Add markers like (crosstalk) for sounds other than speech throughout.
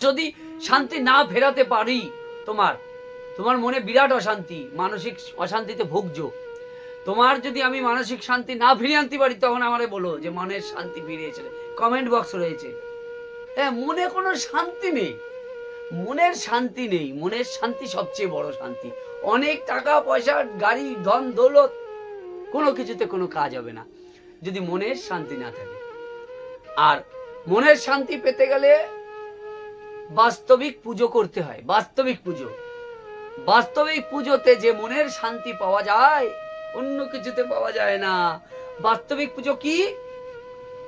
যদি শান্তি না ফেরাতে পারি তোমার তোমার মনে বিরাট অশান্তি, মানসিক অশান্তিতে ভুগছো। তোমার যদি আমি মানসিক শান্তি না ফিরিয়ে আনতে পারি, তখন আমারে বলো যে মনের শান্তি ফিরিয়েছে কমেন্ট বক্স রয়েছে। হ্যাঁ মনে কোনো শান্তি নেই। মনের শান্তি নেই। মনের শান্তি সবচেয়ে বড় শান্তি। অনেক টাকা, পয়সা, গাড়ি, ধন, দৌলত, কোনো কিছুতে কোনো কাজ হবে না। যদি মনের শান্তি না থাকে। আর মনের শান্তি পেতে গেলে বাস্তবিক পুজো করতে হয়, বাস্তবিক পুজো। বাস্তবিক পুজোতে যে মনের শান্তি পাওয়া যায়, অন্য কিছুতে পাওয়া যায় না। বাস্তবিক পুজো কি?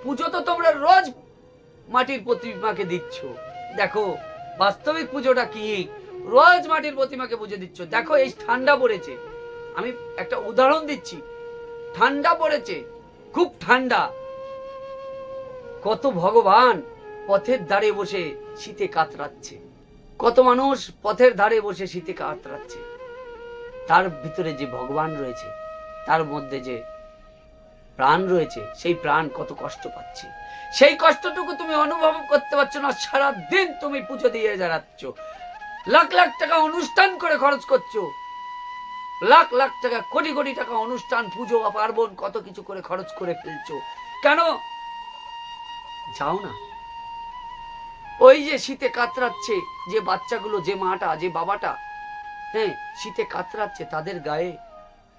পুজো তো তোমরা রোজ মাটির প্রতিমাকে দিচ্ছ। দেখো, বাস্তবিক পুজোটা কি? রোজ মাটির প্রতিমাকে পুজো দিচ্ছ। দেখো, এই ঠান্ডা পড়েছে। আমি একটা উদাহরণ দিচ্ছি। ঠান্ডা পড়েছে, খুব ঠান্ডা। কত ভগবান পথের ধারে বসে শীতে কাতরাচ্ছে। কত মানুষ পথের ধারে বসে শীতে কাতরাচ্ছে। তার ভিতরে যে ভগবান রয়েছে, তার মধ্যে যে প্রাণ রয়েছে, সেই প্রাণ কত কষ্ট পাচ্ছে। সেই কষ্টটুকু তুমি অনুভব করতে পারছ না সারা দিন তুমি পুজো দিয়ে যাচ্ছ লাখ লাখ টাকা অনুষ্ঠান করে খরচ করছ। লাখ লাখ টাকা, কোটি কোটি টাকা অনুষ্ঠান, পুজো বা পার্বণ, কত কিছু করে খরচ করে ফেলছো। কেন? যাও না। ওই যে শীতে কাতরাচ্ছে, যে বাচ্চাগুলো, যে মাটা, যে বাবাটা হ্যাঁ শীতে কাতরাচ্ছে তাদের গায়ে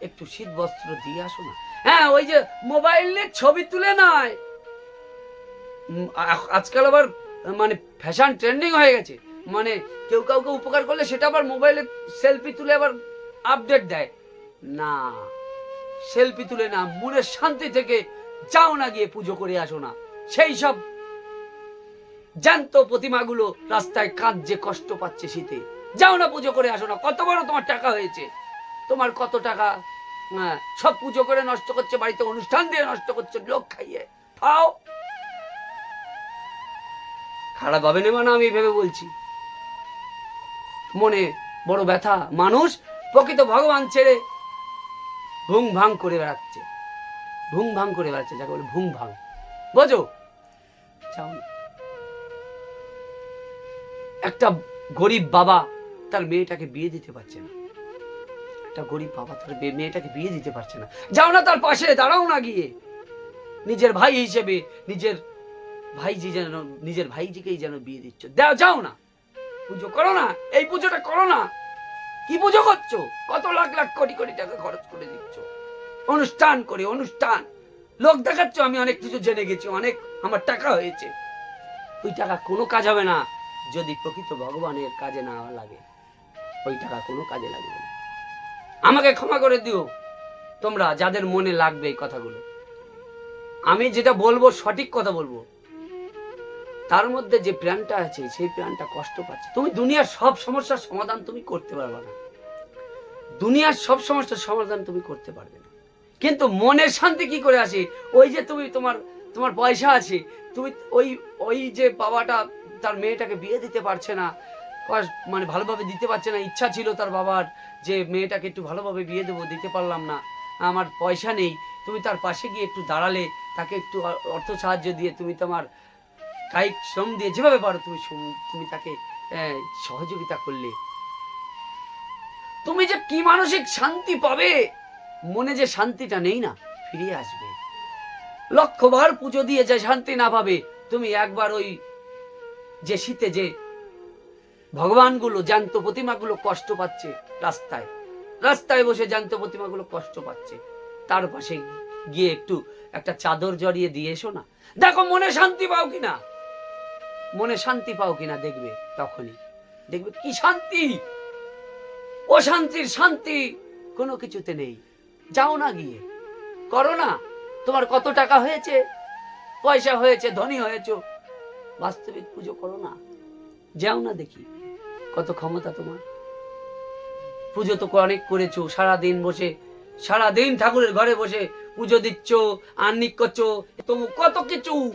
একটু শীত বস্ত্র দিয়ে আসো না। হ্যাঁ ওই যে মোবাইলে ছবি তুলে নয়। আজকাল আবার মানে ফ্যাশন ট্রেন্ডিং হয়ে গেছে। মানে কেউ কাউকে উপকার করলে সেটা আবার মোবাইলে সেলফি তুলে আবার আপডেট দেয়। না সেলফি তুলে না, মনের শান্তি থেকে যাও না গিয়ে পুজো করে আসো না। সেই সব জ্যান্ত প্রতিমাগুলো রাস্তায় কাঁদছে কষ্ট পাচ্ছে শীতে। যাও না পুজো করে আসো না, কত বড় তোমার টাকা হয়েছে। তোমার কত টাকা সব পুজো করে নষ্ট করছে, বাড়িতে অনুষ্ঠান দিয়ে নষ্ট করছে, লোক খাইয়ে। খাও। খারাপ হবে না মানে আমি ভেবে বলছি। মনে বড় ব্যথা, মানুষ প্রকৃত ভগবান ছেড়ে ভুং ভাং করে বেড়াচ্ছে। ভুং ভাং করে বেড়াচ্ছে, যাকে বলে ভুং ভাং। বোঝো? যাও না। একটা গরিব বাবা তার মেয়েটাকে বিয়ে দিতে পারছে না। একটা গরিব বাবা তার মেয়েটাকে বিয়ে দিতে পারছে না। যাও না তার পাশে, দাঁড়াও না গিয়ে। নিজের ভাই হিসেবে, নিজের ভাইজি যেন নিজের ভাইজিকেই যেন বিয়ে দিচ্ছ। যাও না। পুজো করো না। এই পুজোটা করো না। কি পুজো করছ? কত লাখ লাখ কোটি কোটি টাকা খরচ করে দিচ্ছ। অনুষ্ঠান করে, অনুষ্ঠান। লোক দেখাচ্ছ, আমি অনেক কিছু জেনে গেছি, অনেক আমার টাকা হয়েছে। ওই টাকা কোনো কাজ হবে না। যদি প্রকৃত ভগবানের কাজে না লাগে, ওই টাকা কোনো কাজে লাগবে না। আমাকে ক্ষমা করে দিও। তোমরা যাদের মনে লাগবে এই কথাগুলো। আমি যেটা বলব, সঠিক কথা বলব। তার মধ্যে যে প্রাণটা আছে, সেই প্রাণটা কষ্ট পাচ্ছে। তুমি দুনিয়ার সব সমস্যার সমাধান তুমি করতে পারবে না। দুনিয়ার সব সমস্যার সমাধান তুমি করতে পারবে না। কিন্তু মনের শান্তি কি করে আসে? ওই যে তুমি তোমার তোমার পয়সা আছে, তুমি ওই ওই যে বাবাটা তার মেয়েটাকে বিয়ে দিতে পারছে না। মানে ভালোভাবে দিতে পারছে না। ইচ্ছা ছিল তার বাবার যে মেয়েটাকে একটু ভালোভাবে বিয়ে দেবো, দিতে পারলাম না। আমার পয়সা নেই। তুমি তার পাশে গিয়ে একটু দাঁড়ালে, তাকে একটু অর্থ সাহায্য দিয়ে তুমি তোমার কায়িক শ্রম দিয়ে যেভাবে পারো তুমি তুমি তাকে সহযোগিতা করলে। তুমি যে কি মানসিক শান্তি পাবে, মনে যে শান্তিটা নেই না, ফিরে আসবে। লক্ষবার পুজো দিয়ে যে শান্তি না পাবে, তুমি একবার ওই যে শীতে যে ভগবানগুলো জ্যান্ত প্রতিমাগুলো কষ্ট পাচ্ছে রাস্তায় রাস্তায় বসে জ্যান্ত প্রতিমাগুলো কষ্ট পাচ্ছে, তার পাশে গিয়ে একটু একটা চাদর জড়িয়ে দিয়ে এসো না। দেখো মনে শান্তি পাও কিনা? মনে শান্তি পাও কিনা দেখবে তখনই। দেখবে কি শান্তি? ও শান্তির শান্তি কোনো কিছুতে নেই। যাও না গিয়ে। করো না। তোমার কত টাকা হয়েছে? পয়সা হয়েছে, ধনী হয়েছো। বাস্তবিক পুজো করো না। যাও না দেখি, কত ক্ষমতা তোমার। পুজো তো অনেক করেছ সারা দিন বসে সারা দিন ঠাকুরের ঘরে বসে পুজো দিচ্ছ আন্নিক করছ, তবু কত কিছু?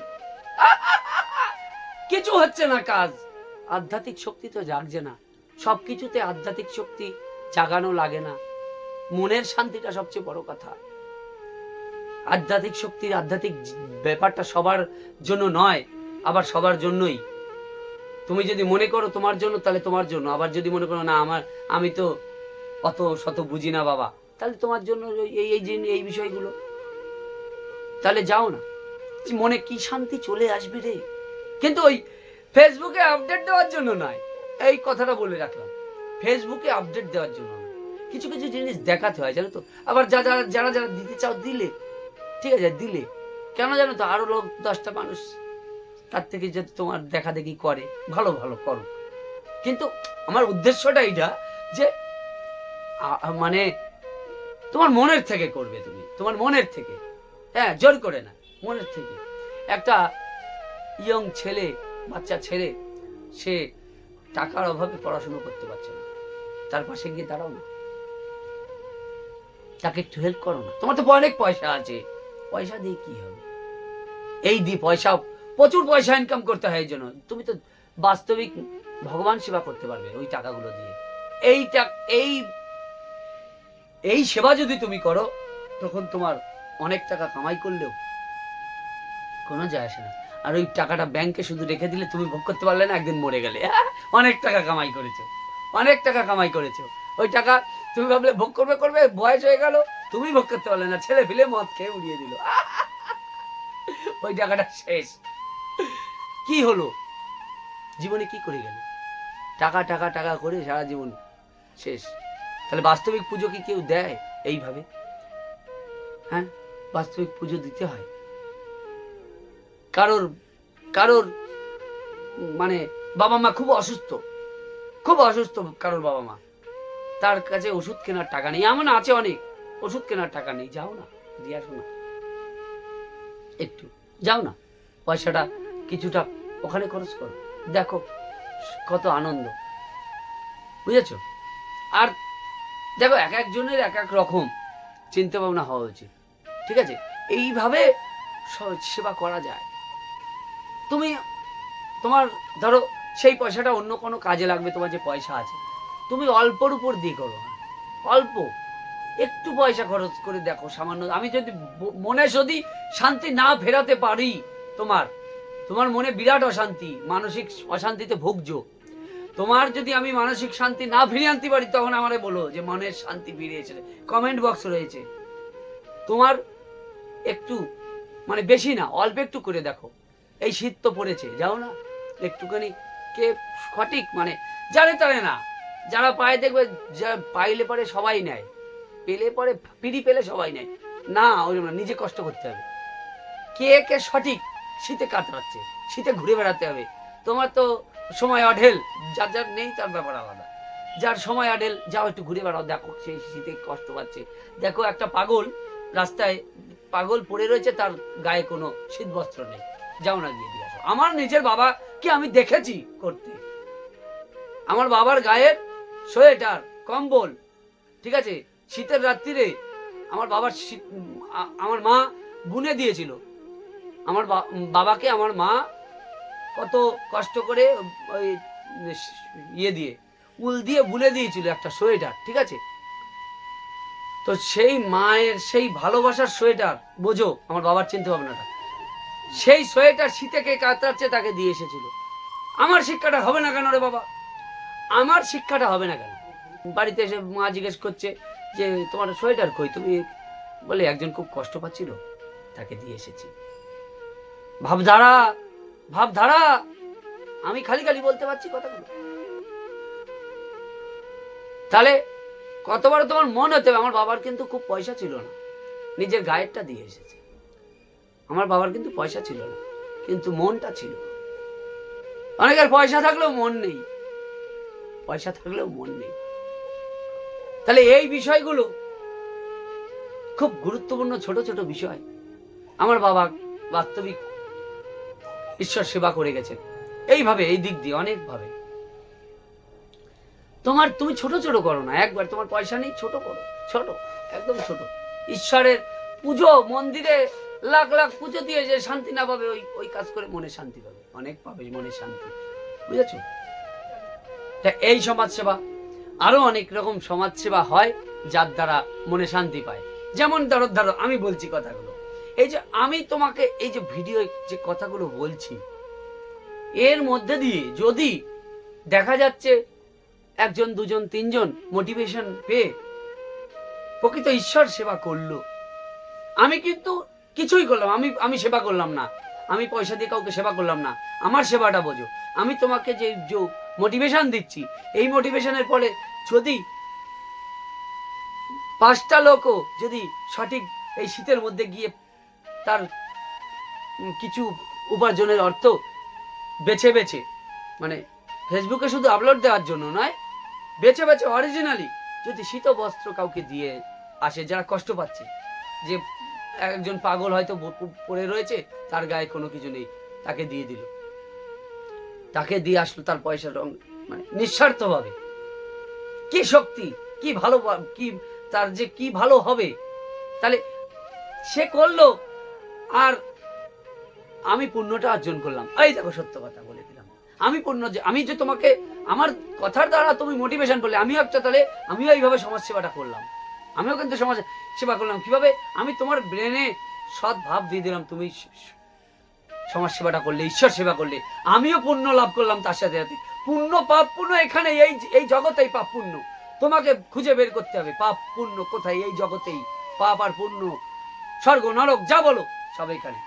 (laughs) কিছু হচ্ছে না কাজ। আধ্যাত্মিক শক্তি তো জাগছে না। সব কিছুতে আধ্যাত্মিক শক্তি জাগানো লাগে না। মনের শান্তিটা সবচেয়ে বড় কথা। আধ্যাত্মিক শক্তির আধ্যাত্মিক ব্যাপারটা সবার জন্য নয়। আবার সবার জন্যই। তুমি যদি মনে করো তোমার জন্য, তাহলে তোমার জন্য। আবার যদি মনে করো, না, আমার, আমি তো অত শত বুঝি না, বাবা। তাহলে তোমার জন্য এই এই জিন- এই বিষয়গুলো। তাহলে যাও না। মনে, কি শান্তি চলে আসবে রে? কিন্তু ওই ফেসবুকে আপডেট দেওয়ার জন্য নয়। এই কথাটা বলে রাখলাম। ফেসবুকে আপডেট দেওয়ার জন্য কিছু কিছু জিনিস দেখাতে হয়, জানো তো? আবার যা যারা যারা যারা দিতে চাও, দিলে। ঠিক আছে, দিলে। কেন জানো তো? আরও লোক, দশটা মানুষ তার থেকে যদি তোমার দেখা দেখি করে, ভালো ভালো করো। কিন্তু আমার উদ্দেশ্যটা এইটা যে মানে তোমার মনের থেকে করবে তুমি, তোমার মনের থেকে। হ্যাঁ জোর করে না, মনের থেকে। একটা ইয়ং ছেলে, বাচ্চা ছেলে, সে টাকার অভাবে পড়াশুনো করতে পারছে না। তার পাশে গিয়ে দাঁড়াও না। তাকে একটু হেল্প করো না। তোমার তো অনেক পয়সা আছে। পয়সা দিয়ে কি হবে? এই দিয়ে পয়সা প্রচুর পয়সা ইনকাম করতে হয় এই জন্য তুমি তো বাস্তবিক ভগবান সেবা করতে পারবে ওই টাকাগুলো দিয়ে। এই এই এই সেবা যদি তুমি করো, তখন তোমার অনেক টাকা কামাই করলেও কোনো যায় আসে না। আর ওই টাকাটা ব্যাংকে শুধু রেখে দিলে তুমি ভোগ করতে পারলে না, একদিন মরে গেলে। (laughs) অনেক টাকা কামাই করেছ, অনেক টাকা কামাই করেছ। ওই টাকা তুমি ভাবলে ভোগ করবে করবে, বয়স হয়ে গেল, তুমি ভোগ করতে পারলে না ছেলে ফিলে মদ খেয়ে উড়িয়ে দিল। (laughs) ওই টাকাটা শেষ। কি হলো? জীবনে কি করে গেল? টাকা টাকা টাকা করে সারা জীবন শেষ। তাহলে বাস্তবিক পুজো কি কেউ দেয় এইভাবে? হ্যাঁ বাস্তবিক পুজো দিতে হয়। কারোর কারোর মানে বাবা মা খুব অসুস্থ। খুব অসুস্থ কারোর বাবা মা। তার কাছে ওষুধ কেনার টাকা নেই। এমন আছে অনেক। ওষুধ কেনার টাকা নেই। যাও না, দিয়ে আসো না। একটু, যাও না। পয়সাটা কিছুটা ওখানে খরচ করো। দেখো, কত আনন্দ। বুঝেছ? আর দেখো, এক একজনের এক এক রকম চিন্তা ভাবনা হওয়া উচিত। ঠিক আছে? এইভাবে সেবা করা যায়। তুমি তোমার, ধরো, সেই পয়সাটা অন্য কোনো কাজে লাগবে, তোমার যে পয়সা আছে। তুমি অল্পর উপর দিয়ে করো অল্প। একটু পয়সা খরচ করে দেখো, সামান্য। আমি যদি মনে যদি শান্তি না ফেরাতে পারি তোমার তোমার মনে বিরাট অশান্তি, মানসিক অশান্তিতে ভুগছো। তোমার যদি আমি মানসিক শান্তি না ফিরিয়ে আনতে পারি, তখন আমারে বলো যে মনের শান্তি ফিরে এসেছে। কমেন্ট বক্স রয়েছে। তোমার একটু মানে বেশি না, অল্প একটু করে দেখো। এই শীত তো পড়েছে, যাও না। একটুখানি কে সঠিক মানে জানে তারে না। যারা পায়ে দেখবে, যা পাইলে পরে সবাই নেয়। পেলে পরে, পিড়ি পেলে সবাই নেয়। না, ওই না, নিজে কষ্ট করতে হবে। কে কে সঠিক শীতে কাতরাচ্ছে, শীতে ঘুরে বেড়াতে হবে। তোমার তো সময় অঢেল, যার যার নেই তার ব্যাপার আলাদা। যার সময় অঢেল, যাও একটু ঘুরে বেড়াও, দেখো সেই শীতে কষ্ট পাচ্ছে। দেখো একটা পাগল রাস্তায়, পাগল পড়ে রয়েছে, তার গায়ে কোনো শীত বস্ত্র নেই। যাও না গিয়ে দিয়ে আসো। আমার নিজের বাবা কি আমি দেখেছি করতে? আমার বাবার গায়ের সোয়েটার, কম্বল, ঠিক আছে? শীতের রাত্রিরে আমার বাবার আমার মা বুনে দিয়েছিল। আমার বাবাকে আমার মা কত কষ্ট করে ওই ইয়ে দিয়ে, উল দিয়ে বুলে দিয়েছিল একটা সোয়েটার, ঠিক আছে? তো সেই মায়ের, সেই ভালোবাসার সোয়েটার, বোঝো আমার বাবার চিন্তা ভাবনাটা সেই সোয়েটার শীতে কে কাতরাচ্ছে তাকে দিয়ে এসেছিল। আমার শিক্ষাটা হবে না কেন রে বাবা? আমার শিক্ষাটা হবে না কেন? বাড়িতে এসে মা জিজ্ঞেস করছে যে, তোমার সোয়েটার কই? তুমি বলে, একজন খুব কষ্ট পাচ্ছিল, তাকে দিয়ে এসেছি। ভাবধারা ভাবধারা। আমি খালি খালি বলতে পারছি কথাগুলো। তাহলে কতবার তোমার মন হতে হবে? আমার বাবার কিন্তু খুব পয়সা ছিল না। নিজের গায়েরটা দিয়ে এসেছে। আমার বাবার কিন্তু পয়সা ছিল না, কিন্তু মনটা ছিল। অনেকের পয়সা থাকলেও মন নেই। পয়সা থাকলেও মন নেই। তাহলে এই বিষয়গুলো খুব গুরুত্বপূর্ণ ছোট ছোট বিষয়। আমার বাবা বাস্তবিক ঈশ্বর সেবা করে গেছেন। এইভাবে, এই দিক দিয়ে অনেকভাবে। তোমার, তুমি ছোট ছোট করো না। একবার তোমার পয়সা নেই, ছোট করো। ছোট, একদম ছোট। ঈশ্বরের পুজো, মন্দিরে লাখ লাখ পুজো দিয়ে যে শান্তি না পাবে, ওই ওই কাজ করে মনে শান্তি পাবে। অনেক পাবে মনে শান্তি। বুঝেছ? তা এই সমাজ সেবা, আরও অনেক রকম সমাজ সেবা হয় যার দ্বারা মনে শান্তি পায়। যেমন ধরো ধরো, আমি বলছি কথাগুলো। এই যে আমি তোমাকে এই যে ভিডিও যে কথাগুলো বলছি, এর মধ্যে দিয়ে যদি দেখা যাচ্ছে একজন, দুজন, তিনজন মোটিভেশন পেয়ে প্রকৃত ঈশ্বর সেবা করল, আমি কিন্তু কিছুই করলাম আমি আমি সেবা করলাম না। আমি পয়সা দিয়ে কাউকে সেবা করলাম না। আমার সেবাটা বোঝো। আমি তোমাকে যে যে মোটিভেশন দিচ্ছি, এই মোটিভেশনের পরে যদি পাঁচটা লোকও যদি সঠিক এই শীতের মধ্যে গিয়ে তার কিছু উপার্জনের অর্থ বেছে বেছে। মানে ফেসবুকে শুধু আপলোড দেওয়ার জন্য নয়, বেছে বেছে অরিজিনালি যদি শীত বস্ত্র কাউকে দিয়ে আসে, যারা কষ্ট পাচ্ছে, যে একজন পাগল হয়তো পড়ে রয়েছে, তার গায়ে কোনো কিছু নেই, তাকে দিয়ে দিল। তাকে দিয়ে আসলো, তার পয়সা রং মানে নিঃস্বার্থভাবে। কি শক্তি, কি ভালো কি, তার যে কি ভালো হবে, তাহলে সে করল আর আমি পুণ্যটা অর্জন করলাম। এই দেখো সত্য কথা বলে দিলাম। আমি পুণ্য যে আমি যে তোমাকে আমার কথার দ্বারা তুমি মোটিভেশন করলে, আমিও একটা তাহলে আমিও এইভাবে সমাজ সেবাটা করলাম। আমিও কিন্তু সমাজ সেবা করলাম। কীভাবে? আমি তোমার ব্রেনে সৎ ভাব দিয়ে দিলাম তুমি সমাজ সেবাটা করলে, ঈশ্বর সেবা করলে। আমিও পুণ্য লাভ করলাম তার সাথে সাথে। পুণ্য পাপ পুণ্য এখানে, এই এই জগতেই পাপ পুণ্য। তোমাকে খুঁজে বের করতে হবে, পাপ পুণ্য কোথায়? এই জগতেই। পাপ আর পুণ্য। স্বর্গ, নরক, যা বলো। সব এখানে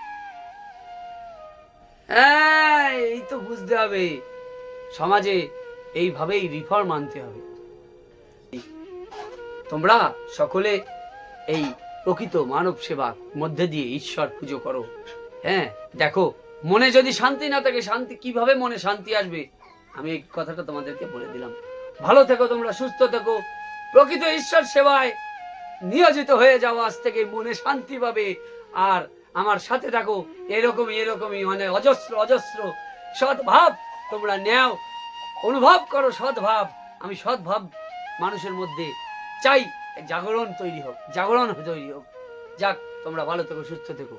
হ্যাঁ, এই তো বুঝতে হবে। সমাজে এইভাবেই রিফর্ম আনতে হবে। তোমরা সকলে এই প্রকৃত মানব সেবার মধ্যে দিয়ে ঈশ্বর পুজো করো। হ্যাঁ দেখো মনে যদি শান্তি না থাকে শান্তি কীভাবে মনে শান্তি আসবে? আমি এই কথাটা তোমাদেরকে বলে দিলাম। ভালো থেকো তোমরা সুস্থ থেকো। প্রকৃত ঈশ্বর সেবায় নিয়োজিত হয়ে যাও আজ থেকে মনে শান্তি পাবে। আর আমার সাথে থাকো। এরকমই এরকমই মানে অজস্র অজস্র সদ্ভাব তোমরা নেও। অনুভব করো সদ্ভাব। আমি সদ্ভাব মানুষের মধ্যে চাই। জাগরণ তৈরি হোক, জাগরণ তৈরি হোক। যাক, তোমরা ভালো থেকো, সুস্থ থেকো।